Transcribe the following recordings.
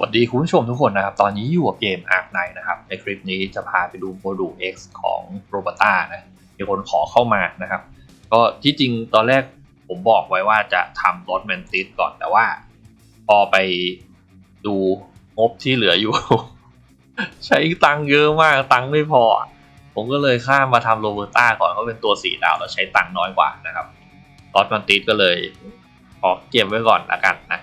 วัสดีคุณผู้ชมทุกคนนะครับ ตอนนี้อยู่กับเกม Ark Knight นะครับ ในคลิปนี้จะพาไปดูโมดูล X ของโรบ o ต้านะมีคนขอเข้ามานะครับ ก็ที่จริงตอนแรกผมบอกไว้ว่าจะทำรถแมนติสก่อนแต่ว่า พอไปดูงบที่เหลืออยู่ ใช้ตังค์เยอะมากตังค์ไม่พอ ผมก็เลยข้ามมาทำโรเบ r ต้าก่อนเพราะเป็นตัวสีดาวแล้วใช้ตังค์น้อยกว่านะครับรถแมนติสก็เลยขอเก็บไว้ก่อนละกันนะ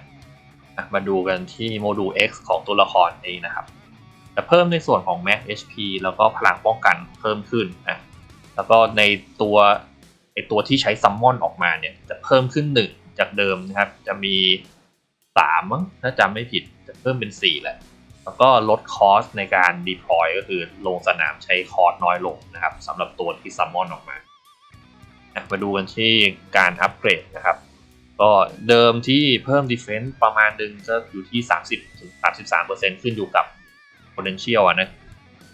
มาดูกันที่โมดูล X ของตัวละครนี้นะครับจะเพิ่มในส่วนของ Max HP แล้วก็พลังป้องกันเพิ่มขึ้นนะแล้วก็ในตัวไอตัวที่ใช้ซัมมอนออกมาเนี่ยจะเพิ่มขึ้น 1 จากเดิมนะครับ จะมี3มั้งถ้าจำไม่ผิดจะเพิ่มเป็น 4 แหละ แล้วก็ลดคอสในการ deploy ก็คือลงสนามใช้คอสน้อยลงนะครับสำหรับตัวที่ซัมมอนออกมา มาดูกันที่การอัปเกรดนะครับ ก็เดิมที่เพิ่ม defense ประมาณหนึ่งจะอยู่ที่ 30ถึง33 ขึ้นอยู่กับ potential อะนะ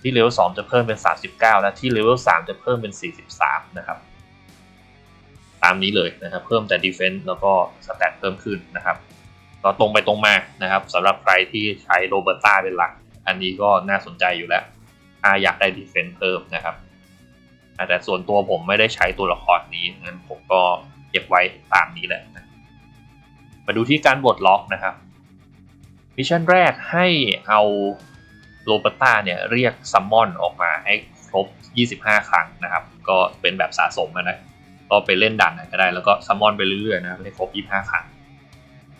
ที่เลเวล2จะเพิ่มเป็น 39 และที่เลเวล3จะเพิ่มเป็น 43 นะครับ ตามนี้เลยนะครับ เพิ่มแต่ defense แล้วก็ stat เพิ่มขึ้นนะครับก็ตรงไปตรงมานะครับสำหรับใครที่ใช้โรเบ r ต้าเป็นหลัก อันนี้ก็น่าสนใจอยู่แล้วถ้าอยากได้ defense เพิ่มนะครับแต่ส่วนตัวผมไม่ได้ใช้ตัวละครนี้งั้นผมก็เก็บไว้ตามนี้แหละนะ มาดูที่การบดล็อกนะครับมิชชั่นแรกให้เอาโรเบต้าเนี่ยเรียกซัมมอนออกมาให้ครบ 25 ครั้งนะครับ ก็เป็นแบบสะสมอะนะก็ไปเล่นด่านไหนก็ได้แล้วก็ซัมมอนไปเรื่อยๆนะครับให้ครบ 25 ครั้ง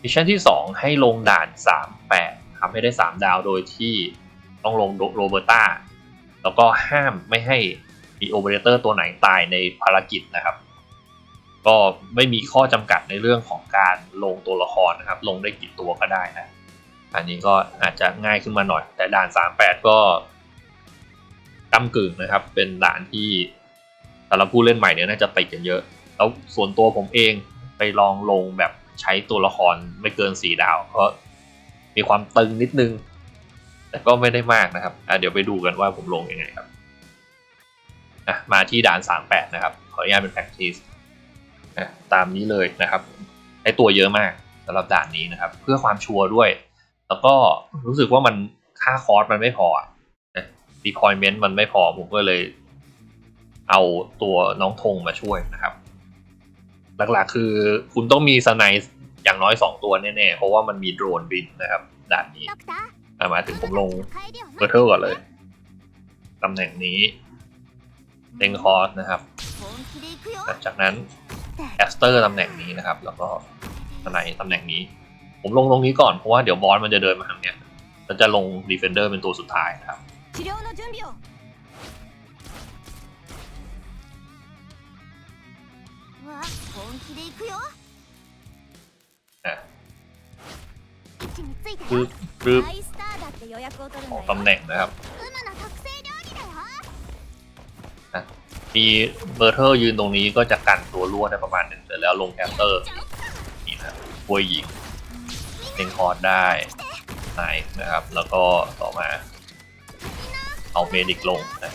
มิชชั่นที่ 2 ให้ลงด่าน 38ทำให้ได้ 3 ดาวโดยที่ต้องลงโรเบต้าแล้วก็ห้ามไม่ให้มีโอเปอเรเตอร์ตัวไหนตายในภารกิจนะครับ ก็ไม่มีข้อจำกัดในเรื่องของการลงตัวละครนะครับ ลงได้กี่ตัวก็ได้นะ อันนี้ก็อาจจะง่ายขึ้นมาหน่อย แต่ด่าน 38 ก็กำกึ่งนะครับ เป็นด่านที่สำหรับผู้เล่นใหม่เนี่ยน่าจะติดกันเยอะ แล้วส่วนตัวผมเองไปลองลงแบบใช้ตัวละครไม่เกิน 4 ดาว ก็มีความตึงนิดนึง แต่ก็ไม่ได้มากนะครับเดี๋ยวไปดูกันว่าผมลงยังไงครับมาที่ด่าน 38 นะครับ ขออนุญาตเป็น practice นะตามนี้เลยนะครับใช้ตัวเยอะมากสำหรับด่านนี้นะครับ เพื่อความชัวร์ด้วย แล้วก็รู้สึกว่ามันค่าคอร์สมันไม่พอนะดีคอยเมนต์มันไม่พอผมก็เลย เอาตัวน้องธงมาช่วยนะครับ หลักๆคือคุณต้องมีสไนส์อย่างน้อย 2 ตัวแน่ๆ เพราะว่ามันมีโดรนบินนะครับด่านนี้มาถึงผมลงเบอร์เทอร์ก่อนเลยตำแหน่งนี้เต็งคอร์สนะครับ จากนั้น แอสเตอร์ตำแหน่งนี้นะครับ แล้วก็ทนายตำแหน่งนี้ ผมลงตรงนี้ก่อนเพราะว่าเดี๋ยวบอสมันจะเดินมาทางเนี้ยแล้จะลงดีเฟนเดอร์เป็นตัวสุดท้ายนะครับปึ๊บปึ๊บของตำแหน่งนะครับมีเบอร์เทอร์ยืนตรงนี้ก็จะกันัวรั่วได้ประมาณหนึ่งเสร็จแล้วลงแคสเตอร์นี่นะช่วยหญิงเล็งคอร์ดได้ไหนนะครับ แล้วก็ต่อมา เอาเมดิกลงนะ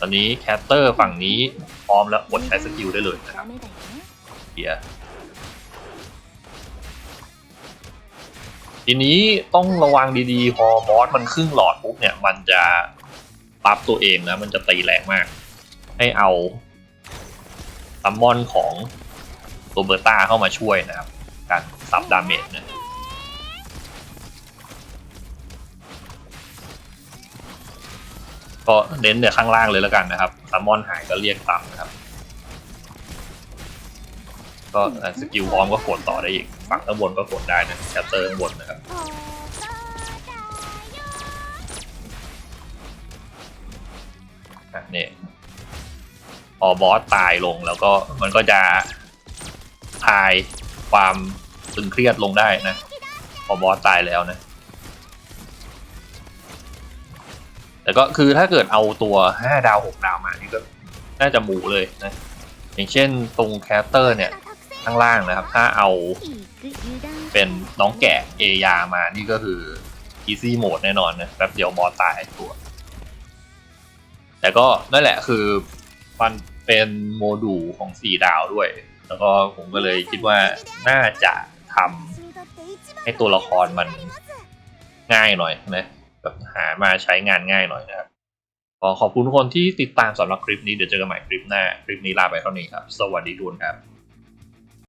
ตอนนี้แคตเตอร์ฝั่งนี้พร้อมแล้วกดใช้สกิลได้เลยนะครับเดียทีนี้ต้องระวังดีๆ พอบอสมันครึ่งหลอดปุ๊บเนี่ย มันจะปั๊บตัวเองนะ มันจะตีแรงมาก ให้เอา ซัมมอนของตัวเบอร์ต้าเข้ามาช่วยนะครับ การซับดาเมจเนี่ยก็เน้นเนี่ยข้างล่างเลยแล้วกันนะครับซัมมอนหายก็เรียกตามนะครับ ก็สกิลพร้อมก็กดต่อได้อีก ฝั่งข้างบนก็กดได้นะแชปเตอร์ข้างบนนะครับเนี่ย พอบอสตายลงแล้วก็มันก็จะคลายความตึงเครียดลงได้นะ พอบอสตายแล้วนะแต่ก็คือถ้าเกิดเอาตัว 5 ดาว 6 ดาวมานี่ก็น่าจะหมูเลยนะ อย่างเช่นตรงแคสเตอร์เนี่ยข้างล่างนะครับ ถ้าเอาเป็นน้องแกะเอยามานี่ก็คือ easy โหมดแน่นอนนะแป๊บเดียวบอสตายตัว แต่ก็นั่นแหละคือ มันเป็นโมดูลของสี่ดาวด้วย แล้วก็ผมก็เลยคิดว่าน่าจะทำให้ตัวละครมันง่ายหน่อยนะแบบหามาใช้งานง่ายหน่อยนะครับขอขอบคุณทุกคนที่ติดตามสำหรับคลิปนี้เดี๋ยวเจอกันใหม่คลิปหน้า คลิปนี้ลาไปเท่านี้ครับ สวัสดีทุกคนครับ